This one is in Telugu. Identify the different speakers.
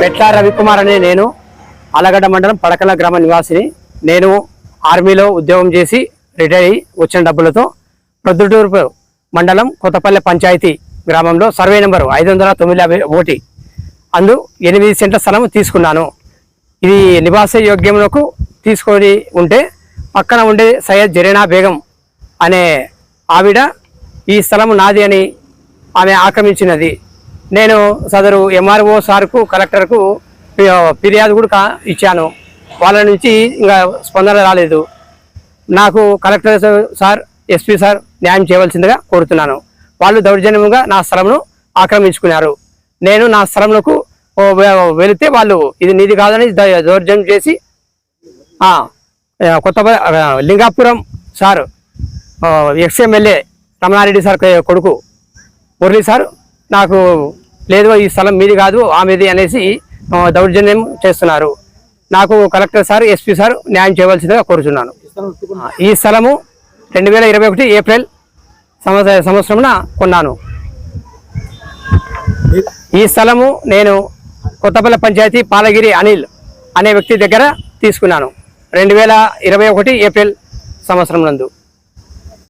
Speaker 1: పెట్ల రవికుమార్ అనే నేను అలగడ్డ మండలం పడకల గ్రామ నివాసిని. నేను ఆర్మీలో ఉద్యోగం చేసి రిటైర్ అయ్యి వచ్చిన డబ్బులతో ప్రొద్దుటూరు మండలం కొత్తపల్లె పంచాయతీ గ్రామంలో సర్వే నెంబరు ఐదు వందల తొమ్మిది యాభై ఒకటి. అందు ఎనిమిది సెంట్ల స్థలం తీసుకున్నాను. ఇది నివాస యోగ్యములకు తీసుకొని ఉంటే పక్కన ఉండే సయ్యద్ జరీనా బేగం అనే ఆవిడ ఈ స్థలం నాది అని ఆమె ఆక్రమించినది. నేను సదరు ఎంఆర్ఓ సార్కు కలెక్టర్కు ఫిర్యాదు కూడా కా- ఇచ్చాను. వాళ్ళ నుంచి ఇంకా స్పందన రాలేదు. నాకు కలెక్టర్ సార్ ఎస్పీ సార్ న్యాయం చేయవలసిందిగా కోరుతున్నాను. వాళ్ళు దౌర్జన్యంగా నా స్థలంను ఆక్రమించుకున్నారు. నేను నా స్థలంలోకి వెళితే వాళ్ళు ఇది నీది కాదని దౌర్జన్యం చేసి కొత్త Lingapuram sir ex MLA Ramana Reddy sir కొడుకు మురళి సార్ నాకు లేదు ఈ స్థలం మీది కాదు ఆమెది అనేసి దౌర్జన్యం చేస్తున్నారు. నాకు కలెక్టర్ సార్ ఎస్పీ సార్ న్యాయం చేయవలసిందిగా కోరుచున్నాను. ఈ స్థలము రెండు వేల ఇరవై ఒకటి ఏప్రిల్ సంవత్సర సంవత్సరంన కొన్నాను. ఈ స్థలము నేను కొత్తపల్లి పంచాయతీ పాలగిరి అనిల్ అనే వ్యక్తి దగ్గర తీసుకున్నాను. రెండు వేల ఇరవై ఒకటి ఏప్రిల్ సంవత్సరం నందు.